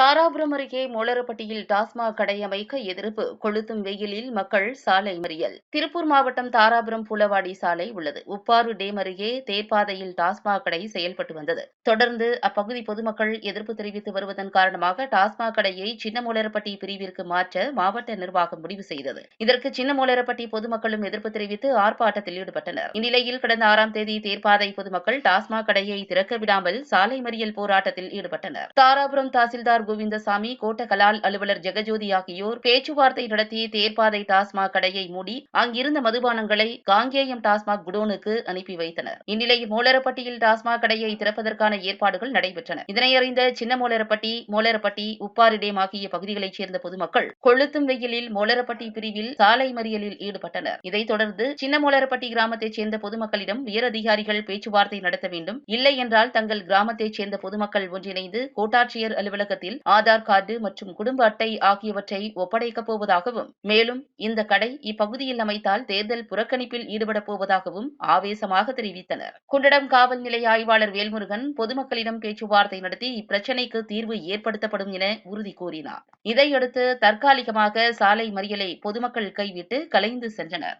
தாராபுரம் அருகே மோலரப்பட்டியில் டாஸ்மாக் கடை அமைக்க எதிர்ப்பு. கொளுத்தும் வெயிலில் மக்கள் சாலை மறியல். திருப்பூர் மாவட்டம் தாராபுரம் பூலவாடி சாலை உள்ளது. உப்பாறு டேம் அருகே தேர்ப்பாதையில் டாஸ்மாக் கடை செயல்பட்டு வந்தது. தொடர்ந்து அப்பகுதி பொதுமக்கள் எதிர்ப்பு தெரிவித்து வருவதன் காரணமாக டாஸ்மாக் கடையை சின்னமோலரப்பட்டி பிரிவிற்கு மாற்ற மாவட்ட நிர்வாகம் முடிவு செய்தது. இதற்கு சின்ன சின்னமோலரப்பட்டி பொதுமக்களும் எதிர்ப்பு தெரிவித்து ஆர்ப்பாட்டத்தில் ஈடுபட்டனர். இந்நிலையில் கடந்த ஆறாம் தேதி தேர்ப்பாதை பொதுமக்கள் டாஸ்மாக் கடையை திறக்க விடாமல் சாலை மறியல் போராட்டத்தில் ஈடுபட்டனர். தாராபுரம் தாசில்தார் கோவிந்தசாமி கோட்ட கலால் அலுவலர் ஜெகஜோதி ஆகியோர் பேச்சுவார்த்தை நடத்தி தேர்ப்பாதை டாஸ்மாக் கடையை மூடி அங்கிருந்த மதுபானங்களை காங்கேயம் டாஸ்மாக் குடோனுக்கு அனுப்பி வைத்தனர். இந்நிலையில் மோலரப்பட்டியில் டாஸ்மாக் கடையை திறப்பதற்கான ஏற்பாடுகள் நடைபெற்றன. இதனை அறிந்த சின்ன மோலரப்பட்டி மோலரப்பட்டி உப்பாரிடேம் ஆகிய பகுதிகளைச் சேர்ந்த பொதுமக்கள் கொளுத்தும் வெயிலில் மோலரப்பட்டி பிரிவில் சாலை மறியலில் ஈடுபட்டனர். இதைத் தொடர்ந்து சின்ன மோலரப்பட்டி கிராமத்தைச் சேர்ந்த பொதுமக்களிடம் உயரதிகாரிகள் பேச்சுவார்த்தை நடத்த வேண்டும். இல்லை என்றால் தங்கள் கிராமத்தைச் சேர்ந்த பொதுமக்கள் ஒன்றிணைந்து கோட்டாட்சியர் அலுவலகத்தில் ஆதார் கார்டு மற்றும் குடும்ப அட்டை ஆகியவற்றை ஒப்படைக்கப் போவதாகவும் மேலும் இந்த கடை இப்பகுதியில் அமைத்தால் தேர்தல் புறக்கணிப்பில் ஈடுபடப் போவதாகவும் ஆவேசமாக தெரிவித்தனர். குண்டடம் காவல் நிலைய ஆய்வாளர் வேல்முருகன் பொதுமக்களிடம் பேச்சுவார்த்தை நடத்தி இப்பிரச்சினைக்கு தீர்வு ஏற்படுத்தப்படும் என உறுதி கூறினார். இதையடுத்து தற்காலிகமாக சாலை மறியலை பொதுமக்கள் கைவிட்டு கலைந்து சென்றனர்.